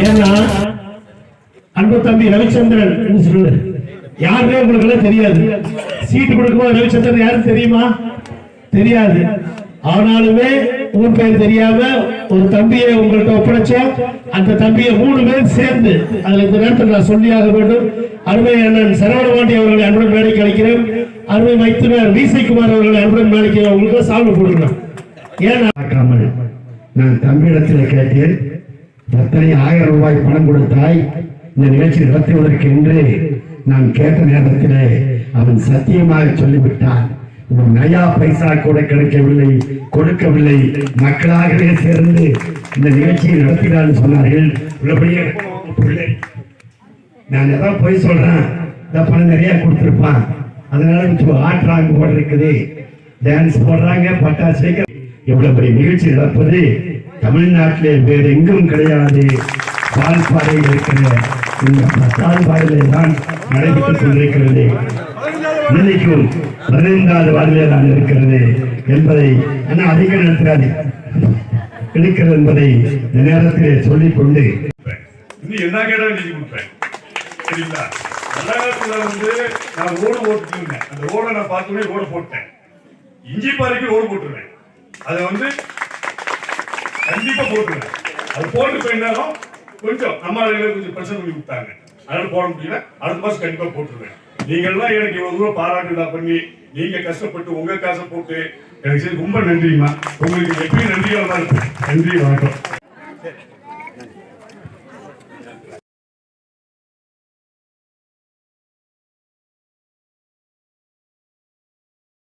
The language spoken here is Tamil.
ஏன்னா அன்பு தம்பி ரவிச்சந்திரன் என்று யாருமே உங்களுக்கு எல்லாம் தெரியாது. சீட்டு கொடுக்கும்போது ரவிச்சந்திரன் யாரும் தெரியுமா? தெரியாது. ஆனாலுமே ஊர் பேர் தெரியாம ஒரு தம்பியை உங்கள்கிட்ட ஒப்படைச்சோம் அந்த தம்பியை மூணு பேர் சேர்ந்து அதுல இந்த நேரத்தில் நான் சொல்லியாக வேண்டும். அருமை அண்ணன் சரவணபாண்டி அவர்களை அன்புடன் மேடைக்கு அழைக்கிறேன். அருமை மைத்துனர் விசைக்குமார் அவர்களை அன்புடன் மேடைக்கு உங்களுக்கு சால்வ் கொடுக்கணும் ஏன்னா நான் தம்பியிடத்தில் கேட்டேன். எத்தனை ஆயிரம் ரூபாய் பணம் கொடுத்தாய்? இந்த நிகழ்ச்சி நடத்துவதற்கு என்று நான் கேட்ட நேரத்திலே அவன் சத்தியமாக சொல்லிவிட்டான். ஒரு நயா பைசா கூட கிடைக்கவில்லை கொடுக்கவில்லை. மக்களாகவே சேர்ந்து இந்த நிகழ்ச்சியை நடத்தினான்னு சொன்னார்கள். உள்ளபடியே பிள்ளை நான் எதாவது போய் சொல்றேன். இந்த பணம் நிறைய கொடுத்துருப்பான். அதனால இப்போ ஆட்ராங்க போட டான்ஸ் போடுறாங்க பட்டாசு எவ்வளவு பெரிய நிகழ்ச்சி நடப்பது? தமிழ்நாட்டிலே வேறு எங்கும் கிடையாது வால்பாறையில் இருக்கிற இந்த பத்தால்பாடிலே தான் நடைபெற்றுக் கொண்டிருக்கிறது. இன்னைக்கும் பதினைந்தாவது வாரிலே தான் இருக்கிறது என்பதை ஆனால் அதிக நடத்துகிறாரு இருக்கிறது என்பதை இந்த நேரத்திலே சொல்லிக் கொண்டு என்ன கேட்டாலும் கொடுப்பேன். சரிங்களா? வந்து நான் ஓடு ஓட்டுருந்தேன் அந்த ஓடை நான் பார்த்தோன்னே ஓடு போட்டேன். இஞ்சி பாறைக்கு ஓடு போட்டுருவேன் அதை வந்து கண்டிப்பா போட்டுருவேன் அது போட்டு போயிருந்தாலும் கொஞ்சம் நம்ம கொஞ்சம் பிரச்சனை பண்ணி கொடுத்தாங்க அதனால போட முடியல. அடுத்த மாசம் கண்டிப்பா போட்டுருவேன் நீங்க எல்லாம் எனக்கு இவ்வளவு தூரம் பாராட்டுதா பண்ணி நீங்க கஷ்டப்பட்டு உங்க காசை போட்டு எனக்கு சரி ரொம்ப நன்றிமா உங்களுக்கு எப்பயும் நன்றியா தான் நன்றி வணக்கம்.